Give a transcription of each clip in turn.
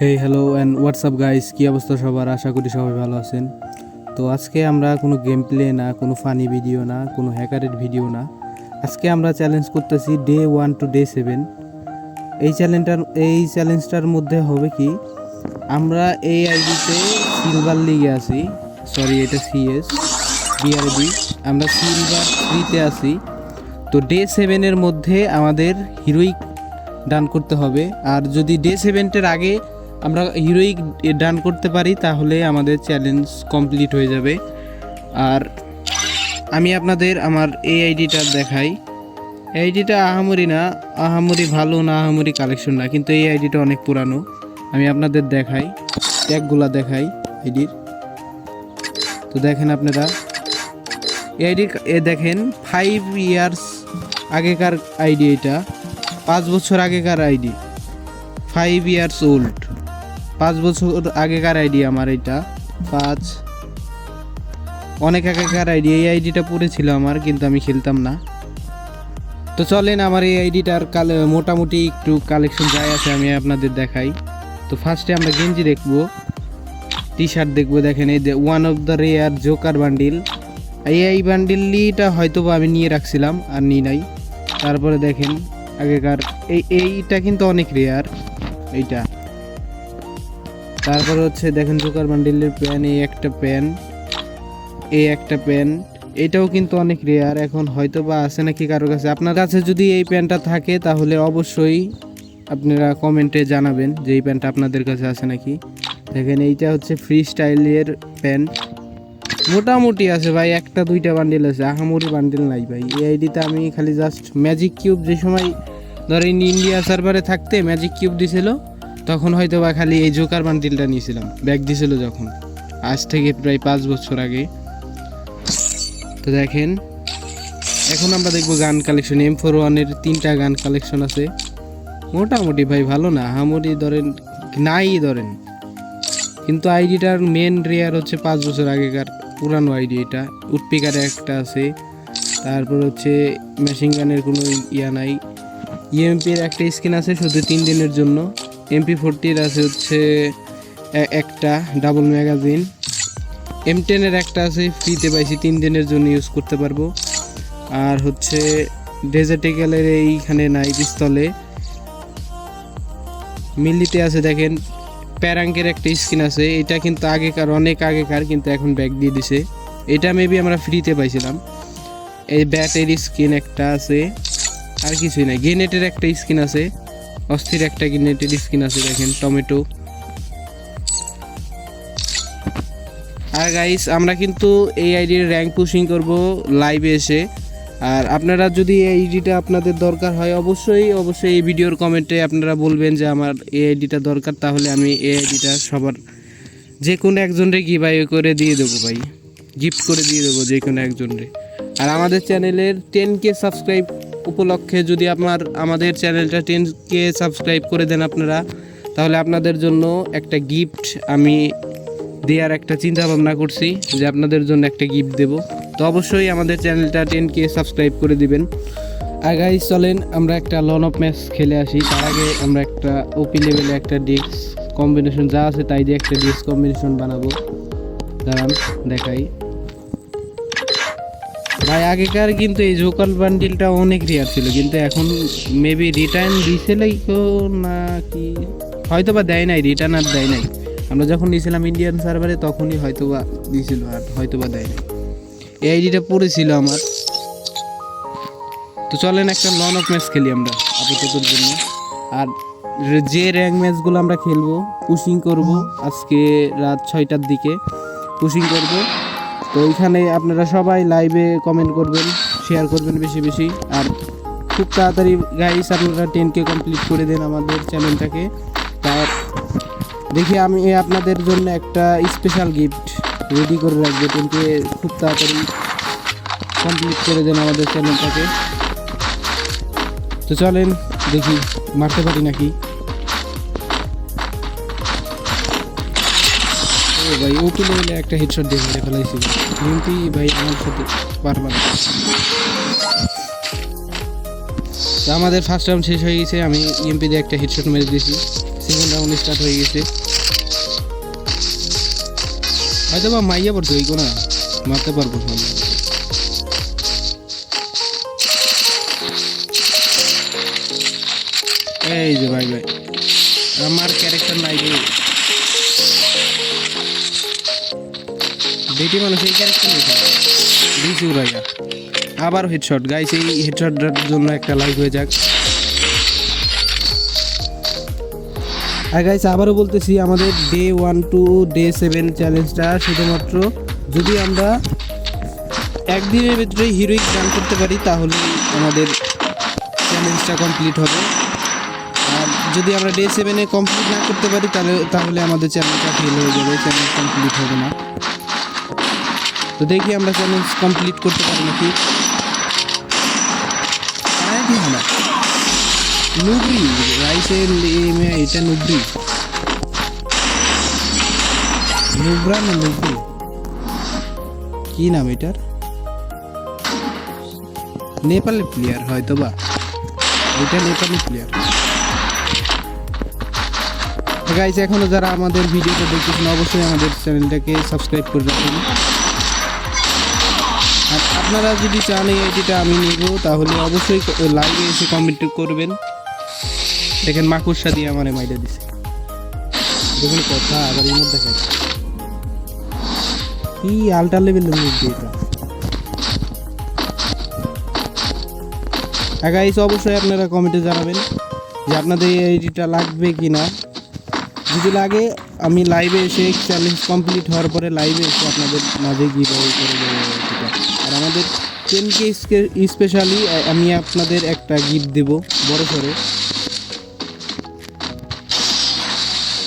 Hey hello and WhatsApp guys কী অবস্থা সবার? আশা করি সবাই ভালো আছেন। তো আজকে আমরা কোনো গেম প্লে না, কোনো ফানি ভিডিও না, কোনো হ্যাকারের ভিডিও না। আজকে আমরা চ্যালেঞ্জ করতেছি day one to day seven এই চ্যালেঞ্জটার এই চ্যালেঞ্জটার মধ্যে হবে কি, আমরা এই আইডিতে সিলভার লিগে আছি। সরি এটা সিএস বিআরবি আমরা সিলভার থ্রিতে আছি। তো ডে সেভেনের মধ্যে আমাদের হিরোইক ডান করতে হবে। আর যদি ডে সেভেনটার আগে আমরা হিরোইক ডান করতে পারি, তাহলে আমাদের চ্যালেঞ্জ কমপ্লিট হয়ে যাবে। আর আমি আপনাদের আমার এই আইডিটা দেখাই। এই আইডিটা আহামরি না, আহামরি ভালো না, আহামরি কালেকশন না, কিন্তু এই আইডিটা অনেক পুরানো। আমি আপনাদের দেখাই, ট্যাগগুলা দেখাই আইডির তো দেখেন আপনারা এই আইডির এ দেখেন ফাইভ ইয়ার্স আগেকার আইডি এটা, পাঁচ বছর আগেকার আইডি ফাইভ ইয়ার্স ওল্ড পাঁচ বছর আগেকার আইডি আমার এটা। পাঁচ। অনেক আগেকার আইডি, এই আইডিটা পড়েছিল আমার, কিন্তু আমি খেলতাম না। তো চলেন, আমার এই আইডিটার কালে, মোটামুটি একটু কালেকশন যাই আছে, আমি আপনাদের দেখাই। তো ফার্স্টে আমরা গেঞ্জি দেখব। টি শার্ট দেখব, দেখেন, এই যে one of the rare joker bundle এই এই বান্ডিলটা হয়তো বা আমি নিয়ে রাখছিলাম, আর নিই নাই। তারপরে দেখেন, আগেকার, এই, এইটা কিন্তু অনেক রেয়ার এইটা। তারপরে হচ্ছে দেখেন জোকার বান্ডিলের প্যান, এই একটা প্যান, এই একটা প্যান, এটাও কিন্তু অনেক রেয়ার এখন হয়তো বা আছে নাকি কারও কাছে? আপনার কাছে যদি এই প্যানটা থাকে, তাহলে অবশ্যই আপনারা কমেন্টে জানাবেন যে এই প্যান্টটা আপনাদের কাছে আছে নাকি। দেখেন এইটা হচ্ছে ফ্রি স্টাইলের প্যান্ট মোটামুটি আছে ভাই, একটা দুইটা বান্ডিল আছে, আহামরি বান্ডিল নাই ভাই। এই আইডিতে আমি খালি জাস্ট ম্যাজিক কিউব যে সময় ধরেন ইন্ডিয়া সার্ভারে থাকতে ম্যাজিক কিউব দিছিল তখন হয়তো বা খালি এই জোকার বান্ডিলটা নিয়েছিলাম। ব্যাগ দিছিল যখন। আজ থেকে প্রায় পাঁচ বছর আগে। তো দেখেন, এখন আমরা দেখব গান কালেকশন এম ফোর ওয়ানের তিনটা গান কালেকশন আছে। মোটামুটি ভাই ভালো না, হামরি ধরেন, নাই ধরেন। কিন্তু আইডিটার মেন রেয়ার হচ্ছে পাঁচ বছর আগেকার পুরানো আইডি এটা। উৎপিকারে একটা আছে। তারপর হচ্ছে মেশিন গানের কোনো ইয়া নাই। ইএমপির একটা স্কিন আছে শুধু তিন দিনের জন্য। এমপি ফোরটির আছে হচ্ছে একটা ডাবল ম্যাগাজিন এম টেনের একটা আছে ফ্রিতে পাইছি, তিন দিনের জন্য ইউজ করতে পারব। আর হচ্ছে ডেজার্টিক্যালের এইখানে নাই পিস্তলে মিল্লিতে আছে, দেখেন প্যারাঙ্কের একটা স্কিন আছে, এটা কিন্তু আগেকার, অনেক আগেকার, কিন্তু এখন ব্যাগ দিয়ে দিছে। এটা মেবি আমরা ফ্রিতে পাইছিলাম। এই ব্যাটের স্কিন একটা আছে, আর কিছুই নাই। গ্রেনেটের একটা স্কিন আছে। অস্থির একটা গ্রেনেটের স্কিন আছে, দেখেন, টমেটো। আর গাইস আমরা কিন্তু এই আইডির র্যাঙ্ক পুশিং করব লাইভে এসে। আর আপনারা যদি এই আইডিটা আপনাদের দরকার হয়, অবশ্যই অবশ্যই এই ভিডিওর কমেন্টে আপনারা বলবেন যে আমার এই আইডিটা দরকার, তাহলে আমি এই আইডিটা সবার যে কোনো একজনরে কি ভাই করে দিয়ে দেবো ভাই। গিফট করে দিয়ে দেবো যে কোনো একজনরে। আর আমাদের চ্যানেলের টেন কে সাবস্ক্রাইব উপলক্ষে যদি আপনার, আমাদের চ্যানেলটা টেনকে সাবস্ক্রাইব করে দেন আপনারা, তাহলে আপনাদের জন্য একটা গিফট আমি দেওয়ার একটা চিন্তা ভাবনা করছি যে আপনাদের জন্য একটা গিফট দেব। তো অবশ্যই আমাদের চ্যানেলটা টেন কে সাবস্ক্রাইব করে দিবেন। আর গাইজ চলেন আমরা একটা লন অফ ম্যাচ খেলে আসি। তার আগে আমরা একটা ওপি লেভেলে একটা ডিস্ক কম্বিনেশন যা আছে তাই দিয়ে একটা ডিস্ক কম্বিনেশন বানাবো। দাঁড়ান, দেখাই। ভাই, আগেকার কিন্তু এই জোকাল বান্ডিলটা অনেক রেয়ার ছিল, কিন্তু এখন মেবি রিটার্ন দিছিল না কি হয়তো বা দেয় নাই রিটার্ন আর দেয় নাই। আমরা যখন নিয়েছিলাম ইন্ডিয়ান সার্ভারে তখনই হয়তো বা দিয়েছিল আর হয়তো বা দেয় নাই। এই আইডিটা পড়েছিল আমার। তো চলেন একটা লন অফ ম্যাচ খেলি আমরা আপাততর জন্য। আর যে র্যাঙ্ক ম্যাচগুলো আমরা খেলব পুশিং করব আজকে রাত ছয়টার দিকে পুশিং করব। তো ওইখানে আপনারা সবাই লাইভে কমেন্ট করবেন শেয়ার করবেন বেশি বেশি। আর খুব তাড়াতাড়ি গাইস আপনারা টেনকে কমপ্লিট করে দেন আমাদের চ্যানেলটাকে তার দেখি আমি আপনাদের জন্য একটা স্পেশাল গিফট রেডি করে রাখব। টেনকে খুব তাড়াতাড়ি কমপ্লিট করে দেন আমাদের চ্যানেলটাকে তো চলেন দেখি, মারতে পারি নাকি? ভাই ওপি লেভেলে একটা হেডশট দিয়ে মেরে ফেলাইছি কিন্তু ভাই আমার সাথে পারবা না আমাদের ফার্স্ট রাউন্ড শেষ হয়ে গেছে, আমি ইএমপি দিয়ে একটা হেডশট মেরে দিয়েছি। সেকেন্ড রাউন্ড স্টার্ট হয়ে গেছে। হয়তো বা মাইয়া পড়ছে, ওই না মারতে পারব এই যে ভাই ভাই। আমার ক্যারেক্টার নাই বেটি মানুষ এই ক্যারেক্টার দিয়েছি উড়াইয়া আবার হেডশট গাইস এই হেডশটটার জন্য একটা লাইক হয়ে যাক। আর গাইস আবারও বলতেছি, আমাদের day one to day seven চ্যালেঞ্জটা শুধুমাত্র যদি আমরা একদিনের ভিতরে হিরোইক গান করতে পারি, তাহলে আমাদের চ্যালেঞ্জটা কমপ্লিট হবে। আর যদি আমরা ডে সেভেনে কমপ্লিট না করতে পারি, তাহলে তাহলে আমাদের চ্যালেঞ্জটা ফেল হয়ে যাবে। চ্যালেঞ্জ কমপ্লিট হবে না। তো দেখি আমরা চ্যালেঞ্জ কমপ্লিট করতে পারি নাকি? কি হলো? নুবরি রাইসের এটা নুবরি। নুবরা না নুবরি? কি নাম এটার? নেপালি প্লেয়ার হয়তো বা এটা নেপালি প্লেয়ার গাইজ এখনও যারা আমাদের ভিডিওটা দেখতেছেন অবশ্যই আমাদের চ্যানেলটাকে সাবস্ক্রাইব করে রাখুন। আর আপনারা যদি চান এই আইডিটা আমি নেব, তাহলে অবশ্যই লাইভে এসে কমেন্ট করবেন। দেখেন মাকুরসা দিয়ে আমার মাইটা দিছে। দেখুন কথা, আবার ইমোট দেখায়। কি আলটা মধ্যে এটা। গাইস অবশ্যই আপনারা কমেন্টে জানাবেন যে আপনাদের এই আইডিটা লাগবে কি না যদি লাগে, আমি লাইভে এসে চ্যালেঞ্জ কমপ্লিট হওয়ার পরে লাইভে এসে আপনাদের মাঝে গিভ করে দেবো। আর আমাদের টেন কে স্পেশালি আমি আপনাদের একটা গিফট দেব, বড় সড়ো।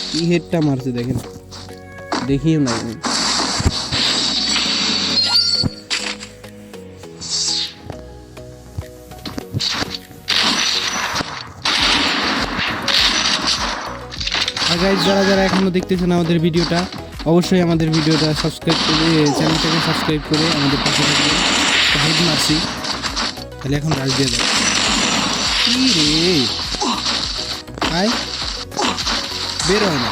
কি হেডটা মারছে দেখেন। দেখিও না যারা যারা এখনও দেখতেছেন আমাদের ভিডিওটা অবশ্যই আমাদের ভিডিওটা সাবস্ক্রাইব করে চ্যানেলটাকে সাবস্ক্রাইব করে আমাদের পাশে থাকবেন। হেড মারছি তাহলে এখন রাজ দিয়ে দেয় কি রে? আয়। বের হয় না।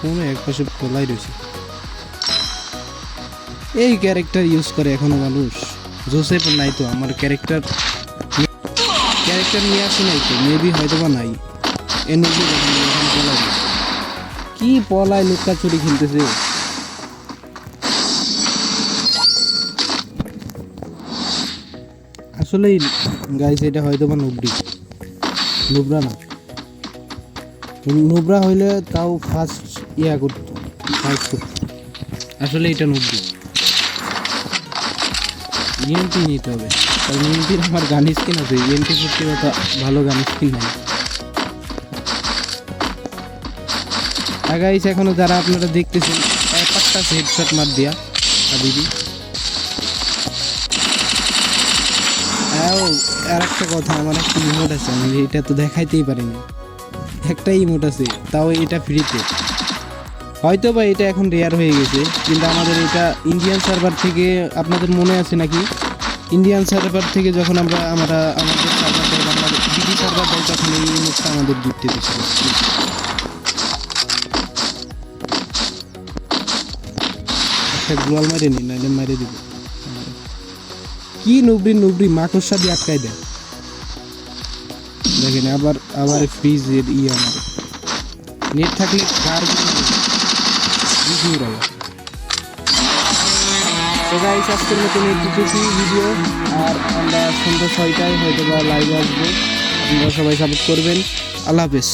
কোনো এক পাশে তোলাই রয়েছে। এই ক্যারেক্টার ইউজ করে এখনও মানুষ। জোসেফ নাই তো আমার ক্যারেক্টার ক্যারেক্টার নিয়ে আসে নাই তো মেবি হয়তো বা নাই। এখানে পলাই কি পলায় লুক্কা চুরি খেলতেছে? আসলে গাইস এটা হয়তো বা নুবরি নুবরা না। নুবরা হইলে তাও ফার্স্ট ইয়া করতো ফার্স্ট করতো। আসলে এটা নুবরি ইএনটি নিতে হবে। কারণ ইএনটির আমার গান স্কিন আছে। ইএনটি সত্যি কথা ভালো গান স্কিন নাই। আগাইছে এখনও যারা আপনারা দেখতেছেন পাঁচটা হেডশট মার দিয়া দিদি। আর একটা কথা, আমার একটা ইমোট আছে, আমি এটা তো দেখাইতেই পারিনি। একটা ইমোট আছে, তাও এটা ফ্রিতে হয়তো বা এটা এখন রেয়ার হয়ে গেছে, কিন্তু আমাদের এটা ইন্ডিয়ান সার্ভার থেকে আপনাদের মনে আছে নাকি? ইন্ডিয়ান সার্ভার থেকে যখন আমরা আমরা, আমাদের সার্ভার বিডি সার্ভার দেয়, তখন এই ইমোটটা আমাদের গিফটে দিচ্ছিল একটা গোয়াল মারে নি, নাইলে মারে দিব। কি নুবরি নুবরি মাকড়সা দিয়ে আটকাই দেয়। দেখেন, আবার আবার ফ্রিজ এর ই আমার। নেট থাকলে কার তো গাইস আজকের মতন এইটুকুই ভিডিও আর আমরা সন্ধ্যা ছয়টায় হয়তো বা লাইভ আসব। আপনারা সবাই সাপোর্ট করবেন। আল্লাহ হাফেজ।